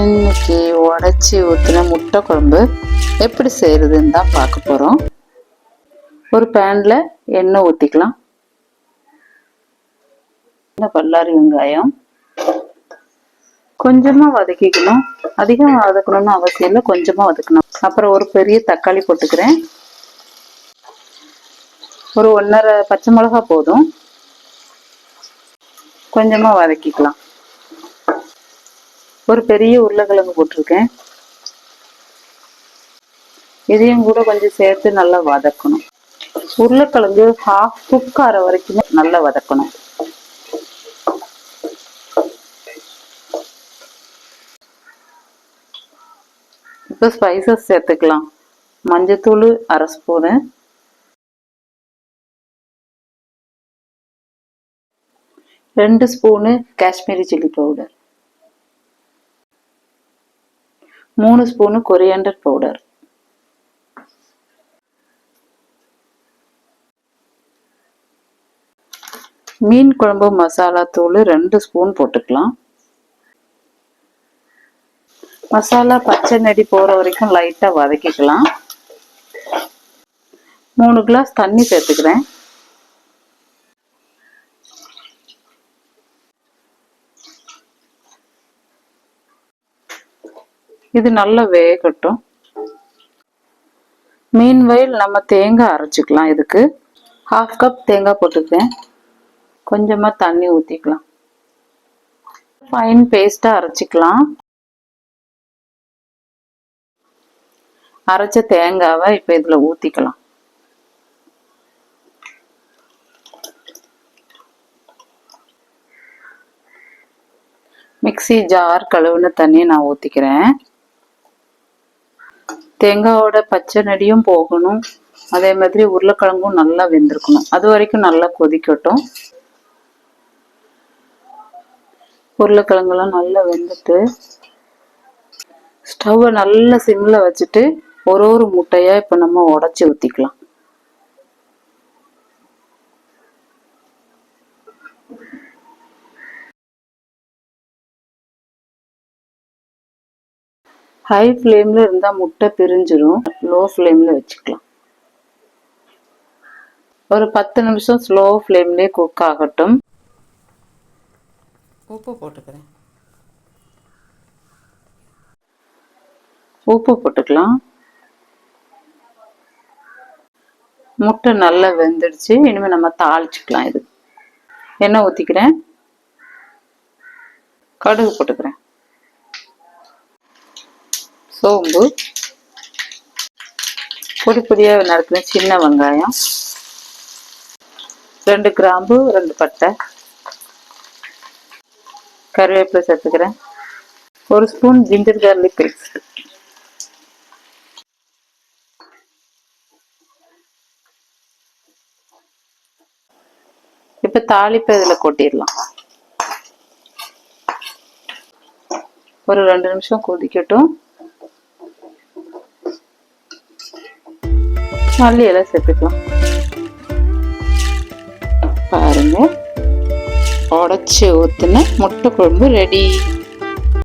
இன்னைக்கு உடச்சி ஊற்றின முட்டை குழம்பு எப்படி செய்கிறதுன்னு தான் பார்க்க போகிறோம் ஒரு பேனில் எண்ணெய் ஊற்றிக்கலாம் பல்லாரி வெங்காயம் கொஞ்சமாக வதக்கிக்கணும். அதிகம் வதக்கணும்னு அவசியம் இல்லை கொஞ்சமாக வதக்கணும். அப்புறம் ஒரு பெரிய தக்காளி போட்டுக்கிறேன். ஒரு ஒன்றரை பச்சை மிளகா போதும். கொஞ்சமாக வதக்கிக்கலாம். ஒரு பெரிய உருளைக்கிழங்கு போட்டிருக்கேன். இதையும் கூட கொஞ்சம் சேர்த்து நல்லா வதக்கணும். உருளைக்கிழங்கு ஹாஃப் குக் ஆகிற வரைக்கும் நல்லா வதக்கணும். இப்போ ஸ்பைசஸ் சேர்த்துக்கலாம். மஞ்சத்தூள் அரை ஸ்பூனு. ரெண்டு ஸ்பூனு காஷ்மீரி சில்லி பவுடர். மூணு ஸ்பூனு கொரியாண்டர் பவுடர். மீன் குழம்பு மசாலா தூள் ரெண்டு ஸ்பூன் போட்டுக்கலாம். மசாலா பச்சை நெடி போகிற வரைக்கும் லைட்டாக வதக்கிக்கலாம். மூணு கிளாஸ் தண்ணி சேர்த்துக்கிறேன். இது நல்லா வேகட்டும். மீன் வயல் நம்ம தேங்காய் அரைச்சிக்கலாம் இதுக்கு. ஹாஃப் கப் தேங்காய் போட்டுக்கிறேன். கொஞ்சமாக தண்ணி ஊற்றிக்கலாம் ஃபைன் பேஸ்ட்டாக அரைச்சிக்கலாம். அரைச்ச தேங்காவை இப்போ இதில் ஊற்றிக்கலாம் மிக்ஸி ஜார் கழுவுன தண்ணியை நான் ஊற்றிக்கிறேன் தேங்காயோட பச்சை நெடியும் போகணும். அதே மாதிரி உருளைக்கிழங்கும் நல்லா வெந்திருக்கணும். அது வரைக்கும் நல்லா கொதிக்கட்டும். உருளைக்கிழங்குலாம் நல்லா வெந்துட்டு ஸ்டவ்வை நல்லா சிம்மில் வச்சுட்டு ஒரு ஒரு முட்டையாக இப்போ நம்ம உடச்சி ஊற்றிக்கலாம் ஹை ஃப்ளேமில் இருந்தால் முட்டை பிரிஞ்சிரும். லோ ஃப்ளேமில் வச்சுக்கலாம். ஒரு பத்து நிமிஷம் ஸ்லோ ஃப்ளேம்லேயே குக் ஆகட்டும். உப்பு போட்டுக்கிறேன். உப்பு போட்டுக்கலாம். முட்டை நல்லா வெந்துடுச்சு. இனிமேல் நம்ம தாளிச்சுக்கலாம் இது. எண்ணெய் ஊற்றிக்கிறேன் கடுகு போட்டுக்கிறேன். சோம்பு பொடி பொடியாக நறுக்கின சின்ன வெங்காயம் ரெண்டு கிராம்பு ரெண்டு பட்டை கருவேப்பிலை சேர்த்துக்கிறேன். ஒரு ஸ்பூன் ஜிஞ்சர் கார்லிக் பேஸ்ட். இப்போ தாளிப்பை இதில் கொட்டிடலாம். ஒரு ரெண்டு நிமிஷம் கொதிக்கட்டும். மல்லி இலை சேர்த்துக்கலாம் பாருங்க. உடச்சி ஊற்றின முட்டை குழம்பு ரெடி